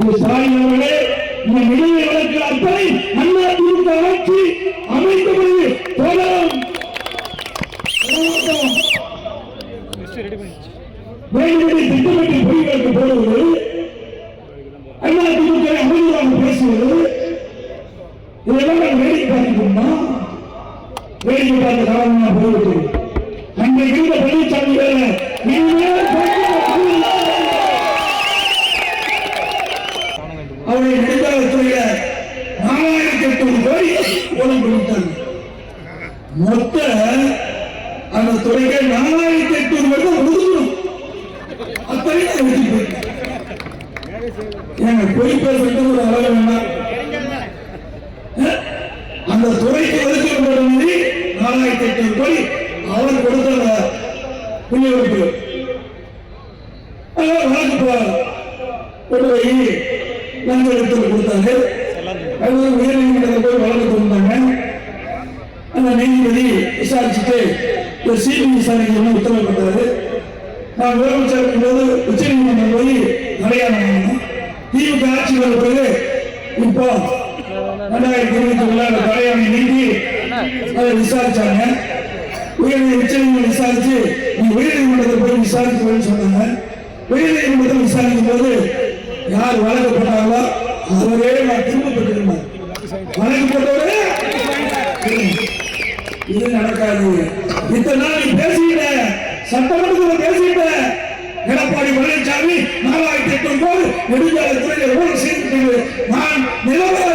ஸ்டாலின் அவர்களே இந்த நிலையை வழக்கு அத்தனை அண்ணா திமுக ஆட்சி அமைந்த பொழுது தொடரும் வேண்டுமென்றே திட்டமிட்டு பொய்களுக்கு போடுவது அண்ணா திமுக அமைதியாக பேசுவது இதெல்லாம் நாங்கள் வேடிக்கை பார்த்துக்கணுமா வேடிக்கை பார்த்த காரணமாக போய்விட்டது. அன்றைக்கு இருந்த பழனிசாமி வேலை நீங்கள் பார்க்க நெடுஞ்சாலைத்துறையில நாலாயிரத்தி எட்நூறு கோடி கொடுத்தாங்க. மொத்த அந்த துறைக்கு நாலாயிரத்தி எட்நூறு கோடி தான் ஒதுக்கணும் ஏங்க பொய் பேசுறது ஒரு அளவு வேண்டாம் அந்த துறைக்கு ஒதுக்கப்பட்ட நிதி நாலாயிரத்தி எட்நூறு கோடி அவர் கொடுத்த புண்ணியவருக்கு. வழக்கு போ- போய் லஞ்சம் எடுத்து கொடுத்தாங்க அது உயர் போய் வழக்கு கொடுத்தாங்க அந்த நீதிபதி விசாரிச்சுட்டு ஒரு சிபி விசாரிக்கணும்னு உத்தரவு நான் முதலமைச்சர் இருக்கும்போது உச்ச நீதிமன்றம் போய் அடையாளம் திமுக ஆட்சி வந்த பிறகு இப்போ ரெண்டாயிரத்தி இருபத்தி ஒன்றாம் தலையாமை நீக்கி அதை விசாரிச்சாங்க. உயர் உச்ச நீதிமன்றம் விசாரிச்சு நீ உயர்நீதிமன்றத்தில் போய் விசாரிக்க சொன்னாங்க. உயர்நீதிமன்றத்தில் விசாரிக்கும் போது யார் வழக்கு போட்டாங்களோ அவரே நான் திரும்ப பெற்றிருந்தேன் வழக்கு போட்டவரே இது நடக்காது. இத்தனை நாள் நீ பேசிட்ட சட்டமன்றத்துல பேசிட்ட எடப்பாடி பழனிசாமி நாலாயிரத்தி எட்டு போது நெடுஞ்சாலை துறையில் எவ்வளவு செய்திருக்கிறது நான் நிலவராதி